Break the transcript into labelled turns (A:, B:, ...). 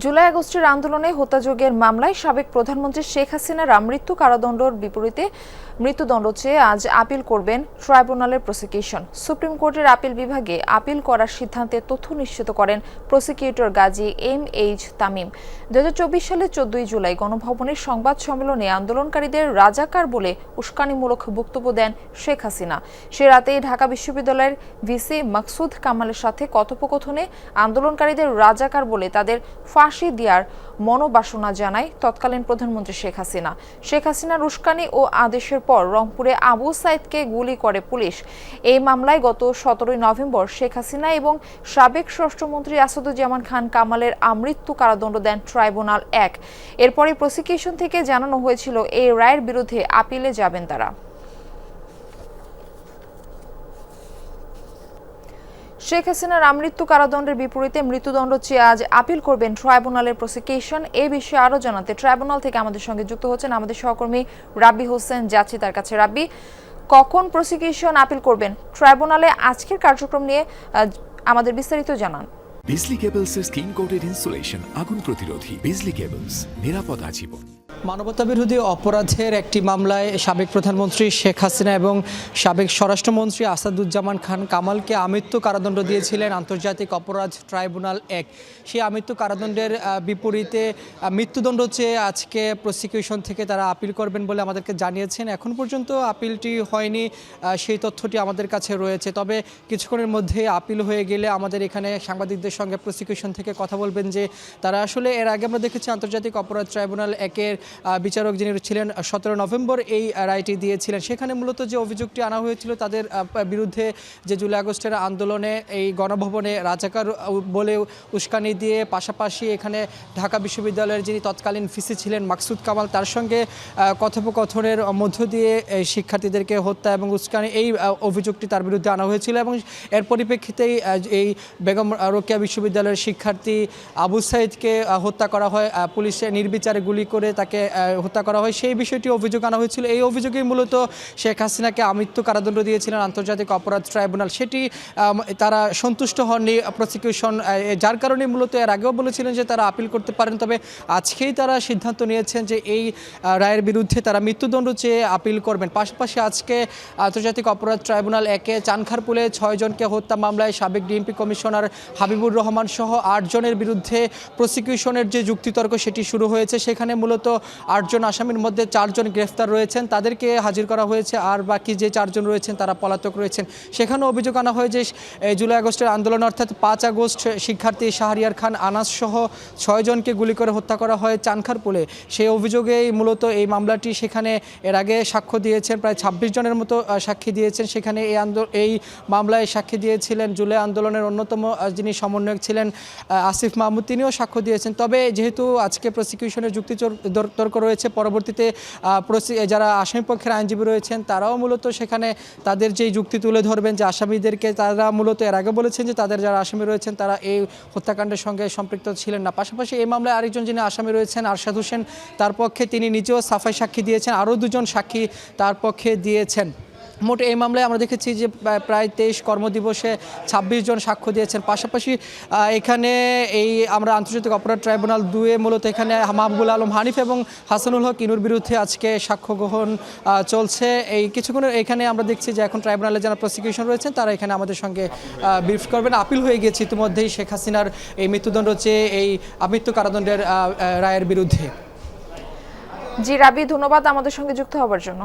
A: জুলাই আগস্টের আন্দোলনে হত্যাযোগের মামলায় সাবেক প্রধানমন্ত্রী শেখ হাসিনার আমৃত্যু কারাদণ্ডর বিপরীতে মৃত্যুদণ্ড চেয়ে আজ আপিল করবেন ট্রাইব্যুনালের প্রসিকিউশন। সুপ্রিম কোর্টের আপিল বিভাগে আপিল করার সিদ্ধান্তে তথ্য নিশ্চিত করেন prosecutor Gazi M H Tamim. দু সালের চোদ্দই জুলাই গণভবনের সংবাদ সম্মেলনে আন্দোলনকারীদের রাজাকার বলে উস্কানিমূলক বক্তব্য দেন শেখ হাসিনা। সে রাতেই ঢাকা বিশ্ববিদ্যালয়ের ভিসি মাকসুদ কামালের সাথে কথোপকথনে আন্দোলনকারীদের রাজাকার বলে তাদের ফাঁসি দেওয়ার মনোবাসনা জানায় তৎকালীন প্রধানমন্ত্রী শেখ হাসিনা। শেখ হাসিনার উস্কানি ও আদেশের পর রংপুরে আবু সাইদকে গুলি করে পুলিশ। এই মামলায় গত সতেরোই নভেম্বর শেখ হাসিনা এবং সাবেক স্বরাষ্ট্রমন্ত্রী আসাদুজ্জামান খান কামালের আমৃত্যু কারাদণ্ড দেন ট্রাইব্যুনাল এক। এরপরই প্রসিকিউশন থেকে জানানো হয়েছিল, এই রায়ের বিরুদ্ধে আপিলে যাবেন তারা। শেখ হাসিনার আমৃত্যু কারাদণ্ডের বিপরীতে মৃত্যুদণ্ড চেয়ে আজ আপিল করবেন ট্রাইব্যুনালের প্রসিকিউশন। এ বিষয়ে আরও জানাতে ট্রাইব্যুনাল থেকে আমাদের সঙ্গে যুক্ত হচ্ছেন আমাদের সহকর্মী রাব্বি হোসেন যাচ্ছি তার কাছে। রাব্বি, কখন প্রসিকিউশন আপিল করবেন? ট্রাইব্যুনালে আজকের কার্যক্রম নিয়ে আমাদের বিস্তারিত জানান।
B: বিজলি কেবলসের স্কিন কোটেড ইনসুলেশন, আগুন প্রতিরোধী বিজলি কেবলস, নিরাপদ আজীবন।
C: মানবতা বিরোধী অপরাধের একটি মামলায় সাবেক প্রধানমন্ত্রী শেখ হাসিনা এবং সাবেক স্বরাষ্ট্রমন্ত্রী আসাদুজ্জামান খান কামালকে আমৃত্যু কারাদণ্ড দিয়েছিলেন আন্তর্জাতিক অপরাধ ট্রাইব্যুনাল এক। সেই আমৃত্যু কারাদণ্ডের বিপরীতে মৃত্যুদণ্ড চেয়ে আজকে প্রসিকিউশন থেকে তারা আপিল করবেন বলে আমাদেরকে জানিয়েছেন। এখন পর্যন্ত আপিলটি হয়নি সেই তথ্যটি আমাদের কাছে রয়েছে। তবে কিছুক্ষণের মধ্যে আপিল হয়ে গেলে আমাদের এখানে সাংবাদিকদের সঙ্গে প্রসিকিউশন থেকে কথা বলবেন যে তারা আসলে এর আগে আমরা দেখেছি আন্তর্জাতিক অপরাধ ট্রাইব্যুনাল একের বিচারক যিনি ছিলেন সতেরো নভেম্বর এই রায়টি দিয়েছিলেন। সেখানে মূলত যে অভিযোগটি আনা হয়েছিল তাদের বিরুদ্ধে যে জুলাই আগস্টের আন্দোলনে এই গণভবনে রাজাকার বলে উস্কানি দিয়ে পাশাপাশি এখানে ঢাকা বিশ্ববিদ্যালয়ের যিনি তৎকালীন ফিসি ছিলেন মাকসুদ কামাল, তার সঙ্গে কথোপকথনের মধ্য দিয়ে শিক্ষার্থীদেরকে হত্যা এবং উস্কানি এই অভিযোগটি তার বিরুদ্ধে আনা হয়েছিল এবং এর পরিপ্রেক্ষিতেই এই বেগম রোকেয়া বিশ্ববিদ্যালয়ের শিক্ষার্থী আবু সাইদকে হত্যা করা হয়। পুলিশে নির্বিচারে গুলি করে তাকে হত্যা করা হয়। সেই বিষয়টি অভিযোগ আনা হয়েছিল। এই অভিযোগেই মূলত শেখ হাসিনাকে আমৃত্যু কারাদণ্ড দিয়েছিলেন আন্তর্জাতিক অপরাধ ট্রাইব্যুনাল। সেটি তারা সন্তুষ্ট হননি প্রসিকিউশন যার কারণে মূলত এর আগেও বলেছিলেন যে তারা আপিল করতে পারেন। তবে আজকেই তারা সিদ্ধান্ত নিয়েছেন যে এই রায়ের বিরুদ্ধে তারা মৃত্যুদণ্ড চেয়ে আপিল করবেন। পাশাপাশি আজকে আন্তর্জাতিক অপরাধ ট্রাইব্যুনাল একে চানখারপুলে ছয়জনকে হত্যা মামলায় সাবেক ডিএমপি কমিশনার হাবিবুর রহমান সহ আটজনের বিরুদ্ধে প্রসিকিউশনের যে যুক্তিতর্ক সেটি শুরু হয়েছে। সেখানে মূলত আটজন আসামির মধ্যে চারজন গ্রেফতার রয়েছেন। তাদেরকে হাজির করা হয়েছে আর বাকি যে চারজন রয়েছেন, তারা পলাতক রয়েছেন। সেখানেও অভিযোগ আনা হয় যে জুলাই আগস্টের আন্দোলন অর্থাৎ পাঁচ আগস্ট শিক্ষার্থী শাহরিয়ার খান, আনাস সহ ছয়জনকে গুলি করে হত্যা করা হয় চানখারপুলে। সেই অভিযোগেই মূলত এই মামলাটি সেখানে এর আগে সাক্ষ্য দিয়েছেন, প্রায় ছাব্বিশ জনের মতো সাক্ষী দিয়েছেন। সেখানে এই এই মামলায় সাক্ষী দিয়েছিলেন জুলাই আন্দোলনের অন্যতম যিনি সমন্বয়ক ছিলেন আসিফ মাহমুদ। তিনিও সাক্ষ্য দিয়েছেন। তবে যেহেতু আজকে প্রসিকিউশনের যুক্তি চর- দর- তর্ক রয়েছে পরবর্তীতে যারা আসামি পক্ষের আইনজীবী রয়েছেন, তারাও মূলত সেখানে তাদের যেই যুক্তি তুলে ধরবেন যে আসামিদেরকে, তারা মূলত এর আগে বলেছেন যে তাদের যারা আসামি রয়েছেন, তারা এই হত্যাকাণ্ডের সঙ্গে সম্পৃক্ত ছিলেন না। পাশাপাশি এই মামলায় আরেকজন যিনি আসামি রয়েছেন, আরশাদ হোসেন, তার পক্ষে তিনি নিজেও সাফাই সাক্ষী দিয়েছেন, আরও দুজন সাক্ষী তার পক্ষে দিয়েছেন। মোট এই মামলায় আমরা দেখেছি যে প্রায়- তেইশ কর্মদিবসে ছাব্বিশ জন সাক্ষ্য দিয়েছেন। পাশাপাশি এখানে এই আমরা আন্তর্জাতিক অপরাধ ট্রাইব্যুনাল দুয়ে মূলত এখানে মাহবুবুল আলম হানিফ এবং হাসানুল হক ইনুর বিরুদ্ধে আজকে সাক্ষ্য গ্রহণ চলছে। এই কিছুক্ষণের এখানে আমরা দেখছি যে এখন ট্রাইব্যুনালে যারা প্রসিকিউশন রয়েছেন, তারা এখানে আমাদের সঙ্গে ব্রিফ করবেন। আপিল হয়ে গিয়েছে ইতিমধ্যেই শেখ হাসিনার এই মৃত্যুদণ্ড চেয়ে এই আমৃত্যু কারাদণ্ডের রায়ের বিরুদ্ধে।
A: জি, রাবি, ধন্যবাদ আমাদের সঙ্গে যুক্ত হওয়ার জন্য।